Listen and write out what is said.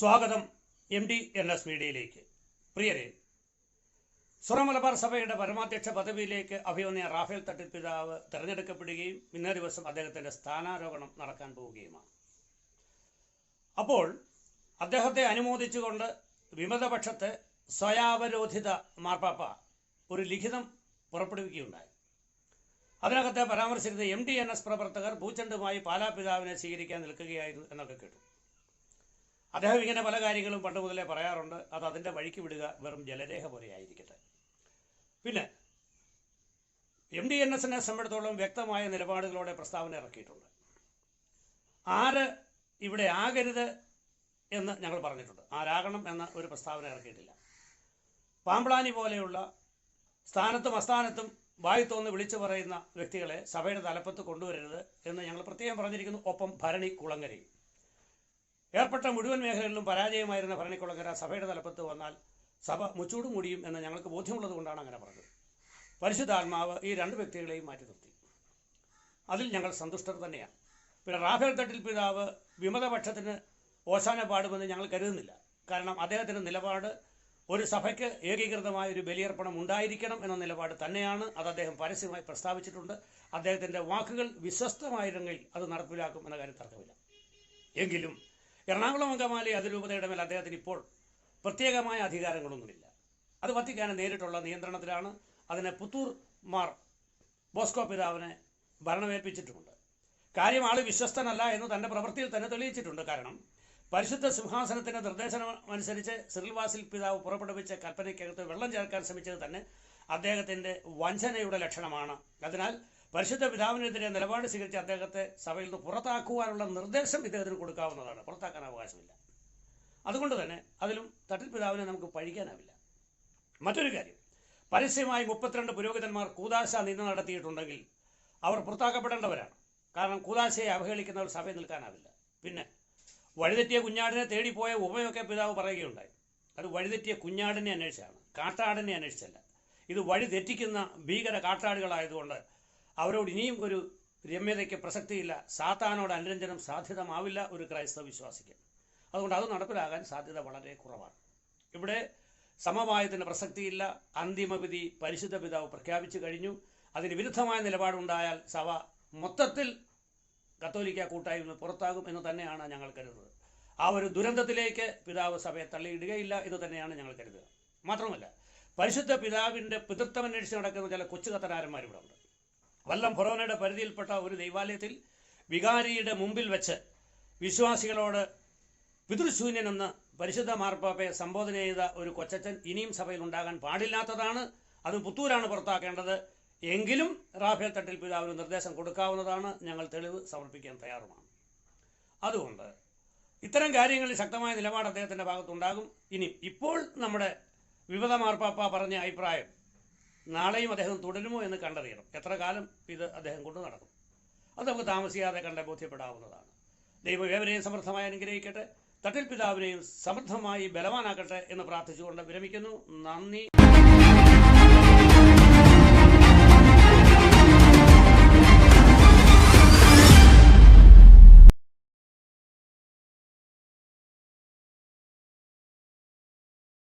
സ്വാഗതം M D N S മീഡിയയിലേക്ക്. പ്രിയരെ സുറമലബാർ സഭയുടെ പരമാധ്യക്ഷ പദവിയിലേക്ക് അഭിമന്യ റാഫേൽ തട്ടിപ്പിതാവ് തിരഞ്ഞെടുക്കപ്പെടുകയും ഇന്നേ ദിവസം അദ്ദേഹത്തിന്റെ സ്ഥാനാരോഹണം നടക്കാൻ പോവുകയുമാണ്. അപ്പോൾ അദ്ദേഹത്തെ അനുമോദിച്ചുകൊണ്ട് വിമതപക്ഷത്തെ സ്വയാവരോധിത മാർപ്പാപ്പ ഒരു ലിഖിതം പുറപ്പെടുവിക്കുകയുണ്ടായി. അതിനകത്തെ പരാമർശിക്കുന്ന എം ഡി എൻ എസ് പ്രവർത്തകർ പൂച്ചണ്ടുമായി പാലാപിതാവിനെ സ്വീകരിക്കാൻ നിൽക്കുകയായിരുന്നു എന്നൊക്കെ കേട്ടു. അദ്ദേഹം ഇങ്ങനെ പല കാര്യങ്ങളും പണ്ട് മുതലേ പറയാറുണ്ട്. അത് അതിന്റെ വഴിക്ക് വിടുക വെറും ജലരേഖ പോലെ ആയിരിക്കട്ടെ പിന്നെ എം ഡി എൻ എസിനെ സംബന്ധിച്ചിടത്തോളം വ്യക്തമായ നിലപാടുകളോടെ പ്രസ്താവന ഇറക്കിയിട്ടുണ്ട്. ആര് ഇവിടെ ആകരുത് എന്ന് ഞങ്ങൾ പറഞ്ഞിട്ടുണ്ട്. ആരാകണം എന്ന ഒരു പ്രസ്താവന ഇറക്കിയിട്ടില്ല. പാമ്പ്ളാനി പോലെയുള്ള സ്ഥാനത്തും അസ്ഥാനത്തും വായി തോന്ന് വിളിച്ചു പറയുന്ന വ്യക്തികളെ സഭയുടെ തലപ്പത്ത് കൊണ്ടുവരരുത് എന്ന് ഞങ്ങൾ പ്രത്യേകം പറഞ്ഞിരിക്കുന്നു. ഒപ്പം ഭരണി കുളങ്ങരയും. ഏർപ്പെട്ട മുഴുവൻ മേഖലകളിലും പരാജയമായിരുന്ന ഭരണിക്കുളങ്ങര സഭയുടെ തലപ്പത്ത് വന്നാൽ സഭ മുച്ചൂട് മുടിയും എന്ന് ഞങ്ങൾക്ക് ബോധ്യമുള്ളത് കൊണ്ടാണ് അങ്ങനെ പറഞ്ഞത്. പരിശുദ്ധാത്മാവ് ഈ രണ്ട് വ്യക്തികളെയും മാറ്റി നിർത്തി. അതിൽ ഞങ്ങൾ സന്തുഷ്ടർ തന്നെയാണ്. പിന്നെ റാഫേൽ തട്ടിൽ പിതാവ് വിമതപക്ഷത്തിന് ഓശാന പാടുമെന്ന് ഞങ്ങൾ കരുതുന്നില്ല. കാരണം അദ്ദേഹത്തിന്റെ നിലപാട് ഒരു സഭയ്ക്ക് ഏകീകൃതമായ ഒരു ബലിയർപ്പണം ഉണ്ടായിരിക്കണം എന്ന നിലപാട് തന്നെയാണ്. അത് അദ്ദേഹം പരസ്യമായി പ്രസ്താവിച്ചിട്ടുണ്ട്. അദ്ദേഹത്തിന്റെ വാക്കുകൾ വിശ്വസ്തമായിരുന്നെങ്കിൽ അത് നടപ്പിലാക്കും എന്ന കാര്യം തർക്കമില്ല എങ്കിലും എറണാകുളം അങ്കമാലി അതിരൂപതയുടെ മേൽ അദ്ദേഹത്തിന് ഇപ്പോൾ പ്രത്യേകമായ അധികാരങ്ങളൊന്നുമില്ല. അത് വത്തിക്കാന് നേരിട്ടുള്ള നിയന്ത്രണത്തിലാണ്. അതിനെ പുത്തൂർ മാർ ബോസ്കോ പിതാവിനെ ഭരണമേൽപ്പിച്ചിട്ടുമുണ്ട്. കാര്യം ആൾ വിശ്വസ്തനല്ല എന്ന് തന്റെ പ്രവൃത്തിയിൽ തന്നെ തെളിയിച്ചിട്ടുണ്ട്. കാരണം പരിശുദ്ധ സിംഹാസനത്തിന്റെ നിർദ്ദേശമനുസരിച്ച് സിറിൽവാസിൽ പിതാവ് പുറപ്പെടുവിച്ച കൽപ്പനയ്ക്കകത്ത് വെള്ളം ചേർക്കാൻ ശ്രമിച്ചത് തന്നെ അദ്ദേഹത്തിന്റെ വഞ്ചനയുടെ ലക്ഷണമാണ്. അതിനാൽ പരിശുദ്ധ പിതാവിനെതിരെ നിലപാട് സ്വീകരിച്ച അദ്ദേഹത്തെ സഭയിൽ നിന്ന് പുറത്താക്കുവാനുള്ള നിർദ്ദേശം ഇദ്ദേഹത്തിന് കൊടുക്കാവുന്നതാണ്. പുറത്താക്കാൻ അവകാശമില്ല. അതുകൊണ്ട് തന്നെ അതിലും തട്ടിൽ പിതാവിനെ നമുക്ക് പഴിക്കാനാവില്ല. മറ്റൊരു കാര്യം. പരസ്യമായി മുപ്പത്തിരണ്ട് പുരോഹിതന്മാർ കൂതാശ നിന്ന് നടത്തിയിട്ടുണ്ടെങ്കിൽ അവർ പുറത്താക്കപ്പെടേണ്ടവരാണ്. കാരണം കൂതാശയെ അവഹേളിക്കുന്നവർ സഭയിൽ നിൽക്കാനാവില്ല. പിന്നെ വഴിതെറ്റിയ കുഞ്ഞാടിനെ തേടിപ്പോയ ഉപയൊക്കെ പിതാവ് പറയുകയുണ്ടായി. അത് വഴിതെറ്റിയ കുഞ്ഞാടിനെ അന്വേഷിച്ചാണ്. കാട്ടാടിനെ അന്വേഷിച്ചല്ല. ഇത് വഴി തെറ്റിക്കുന്ന ഭീകര കാട്ടാടുകളായതുകൊണ്ട് അവരോട് ഇനിയും ഒരു രമ്യതയ്ക്ക് പ്രസക്തിയില്ല. സാത്താനോട് അനുരഞ്ജനം സാധ്യതമാവില്ല ഒരു ക്രൈസ്തവ വിശ്വാസിക്ക്. അതുകൊണ്ട് അത് നടപ്പിലാകാൻ സാധ്യത വളരെ കുറവാണ്. ഇവിടെ സമവായത്തിന് പ്രസക്തിയില്ല. അന്തിമവിധി പരിശുദ്ധ പിതാവ് പ്രഖ്യാപിച്ചു കഴിഞ്ഞു. അതിന് വിരുദ്ധമായ നിലപാടുണ്ടായാൽ സഭ മൊത്തത്തിൽ കത്തോലിക്ക കൂട്ടായ്മ പുറത്താകും എന്ന് തന്നെയാണ് ഞങ്ങൾ കരുതുന്നത്. ആ ഒരു ദുരന്തത്തിലേക്ക് പിതാവ് സഭയെ തള്ളിയിടുകയില്ല എന്ന് തന്നെയാണ് ഞങ്ങൾ കരുതുക. മാത്രമല്ല പരിശുദ്ധ പിതാവിന്റെ പിതൃത്വം അന്വേഷിച്ച് നടക്കുന്ന ചില കൊച്ചു കത്തനാരന്മാർ ഇവിടെ ഉണ്ട്. വല്ലം ഫൊറോനയുടെ പരിധിയിൽപ്പെട്ട ഒരു ദൈവാലയത്തിൽ വികാരിയുടെ മുമ്പിൽ വെച്ച് വിശ്വാസികളോട് പിതൃശൂന്യനെന്ന് പരിശുദ്ധ മാർപ്പാപ്പയെ സംബോധന ചെയ്ത ഒരു കൊച്ചച്ചൻ ഇനിയും സഭയിൽ ഉണ്ടാകാൻ പാടില്ലാത്തതാണ്. അത് പുത്തൂരാണ് പുറത്താക്കേണ്ടത്. എങ്കിലും റാഫേൽ തട്ടിൽ പിതാവിന് നിർദ്ദേശം കൊടുക്കാവുന്നതാണ്. ഞങ്ങൾ തെളിവ് സമർപ്പിക്കാൻ തയ്യാറുമാണ്. അതുകൊണ്ട് ഇത്തരം കാര്യങ്ങളിൽ ശക്തമായ നിലപാട് അദ്ദേഹത്തിന്റെ ഭാഗത്തുണ്ടാകും. ഇനി ഇപ്പോൾ നമ്മുടെ വിമത മാർപ്പാപ്പ പറഞ്ഞ അഭിപ്രായം നാളെയും അദ്ദേഹം തുടരുമോ എന്ന് കണ്ടറിയണം. എത്ര കാലം ഇത് അദ്ദേഹം കൊണ്ടു നടക്കും? അത് നമുക്ക് താമസിയാതെ കണ്ട് ബോധ്യപ്പെടാവുന്നതാണ്. ദൈവം സമൃദ്ധമായി അനുഗ്രഹിക്കട്ടെ. തട്ടിൽ പിതാവിനെയും സമൃദ്ധമായി ബലവാനാക്കട്ടെ എന്ന് പ്രാർത്ഥിച്ചുകൊണ്ട് വിരമിക്കുന്നു. നന്ദി.